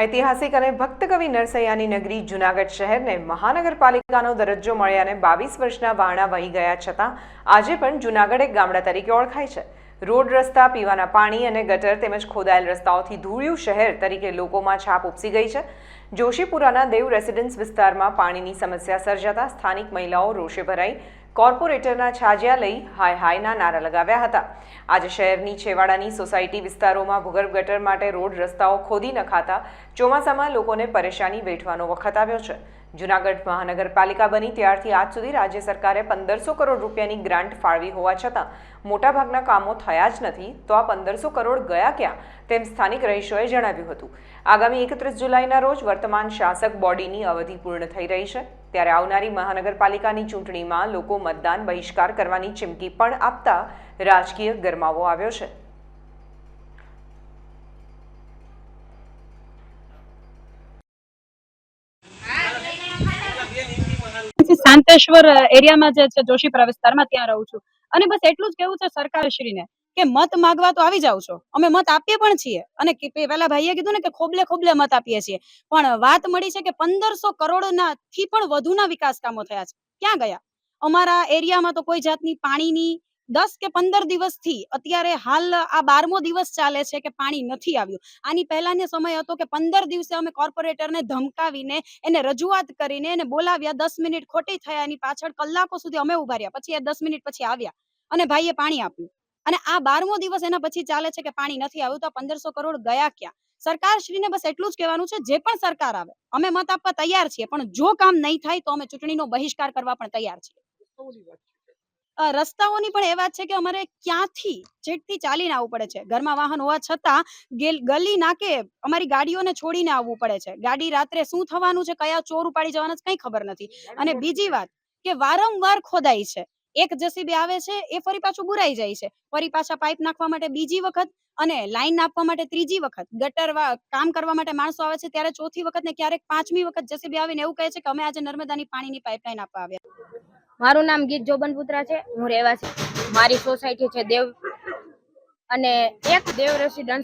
ઐતિહાસિક અને ભક્તકવિ નરસૈયાની નગરી જૂનાગઢ શહેરને મહાનગરપાલિકાનો દરજ્જો મળ્યાને બાવીસ વર્ષના વાણા વહી ગયા છતાં આજે પણ જૂનાગઢ એક ગામડા તરીકે ઓળખાય છે. રોડ રસ્તા, પીવાના પાણી અને ગટર તેમજ ખોદાયેલ રસ્તાઓથી ધૂળિયું શહેર તરીકે લોકોમાં છાપ ઉપસી ગઈ છે. જોશીપુરાના દેવ રેસિડેન્સ વિસ્તારમાં પાણીની સમસ્યા સર્જાતા સ્થાનિક મહિલાઓ રોષે ભરાઈ. કોર્પોરેટરના છાજિયા લઈ હાય હાયના નારા લગાવ્યા હતા. આજે શહેરની છેવાડાની સોસાયટી વિસ્તારોમાં ભૂગર્ભ ગટર માટે રોડ રસ્તાઓ ખોદી નખાતા ચોમાસામાં લોકોને પરેશાની વેઠવાનો વખત આવ્યો છે. જૂનાગઢ મહાનગરપાલિકા બની ત્યારથી આજ સુધી રાજ્ય સરકારે પંદરસો કરોડ રૂપિયાની ગ્રાન્ટ ફાળવી હોવા છતાં મોટાભાગના કામો થયા જ નથી, તો આ પંદરસો કરોડ ગયા ક્યાં? તેમ સ્થાનિક રહીશોએ જણાવ્યું હતું. આગામી એકત્રીસ જુલાઈના રોજ વર્તમાન શાસક બોડીની અવધિ પૂર્ણ થઈ રહી છે. ત્યારે આવનારી મહાનગરપાલિકાની ચૂંટણીમાં લોકો મતદાન બહિષ્કાર કરવાની ચીમકી પણ આપતા રાજકીય ગરમાવો આવ્યો છે. શાંતેશ્વર એરિયામાં જે છે જોશીપરા વિસ્તારમાં ત્યાં રહું છું. અને બસ એટલું જ કેવું છે, સરકારશ્રીને. કે મત માગવા તો આવી જાવ છો. અમે મત આપીએ પણ છીએ. અને પેલા ભાઈએ કીધું ને કે ખોબલે ખોબલે મત આપીએ છીએ. પણ વાત મળી છે કે પંદરસો કરોડના થી પણ વધુના વિકાસ કામો થયા છે. ક્યાં ગયા? અમારા એરિયામાં તો કોઈ જાતની પાણીની દસ કે પંદર દિવસથી અત્યારે હાલ આ બારમો દિવસ ચાલે છે કે પાણી નથી આવ્યું. આની પહેલાનો સમય હતો કે પંદર દિવસે અમે કોર્પોરેટરને ધમકાવીને, એને રજૂઆત કરીને એને બોલાવ્યા. દસ મિનિટ ખોટી થયા. એની પાછળ કલાકો સુધી અમે ઊભા રહ્યા. પછી એ દસ મિનિટ પછી આવ્યા. અને ભાઈએ પાણી આપ્યું. અને આ બારમો દિવસ એના પછી ચાલે છે કે પાણી નથી આવ્યું તો પંદરસો કરોડ ગયા ક્યાં? સરકારશ્રીને બસ એટલું જ કહેવાનું છે જે પણ સરકાર આવે અમે મત આપવા તૈયાર છીએ પણ જો કામ નહીં થાય તો અમે ચૂંટણીનો બહિષ્કાર કરવા પણ તૈયાર છીએ. રસ્તાઓની પણ એ વાત છે કે અમારે ક્યાંથી જેટથી ચાલીને આવવું પડે છે. ઘરમાં વાહન હોવા છતાં ગલી નાકે અમારી ગાડીઓને છોડીને આવવું પડે છે. ગાડી રાત્રે શું થવાનું છે કયા ચોર ઉપાડી જવાના કઈ ખબર નથી. અને બીજી વાત કે વારંવાર ખોદાય છે. એક જેસીબી આવે છે, એ ફરી પાછું બુરાઈ જાય છે. ફરી પાછા પાઇપ નાખવા માટે બીજી વખત અને લાઈન આપવા માટે ત્રીજી વખત. ગટર કામ કરવા માટે માણસો આવે છે ત્યારે ચોથી વખત ને ક્યારેક પાંચમી વખત જેસીબી આવીને એવું કહે છે કે અમે આજે નર્મદાની પાણીની પાઇપલાઇન આપવા આવ્યા. મારું નામ ગીત જોબનપુત્રા છે. હું રહેવાસી. મારી સોસાયટી છે દેવ અને એક દેવ રેસિડન્સ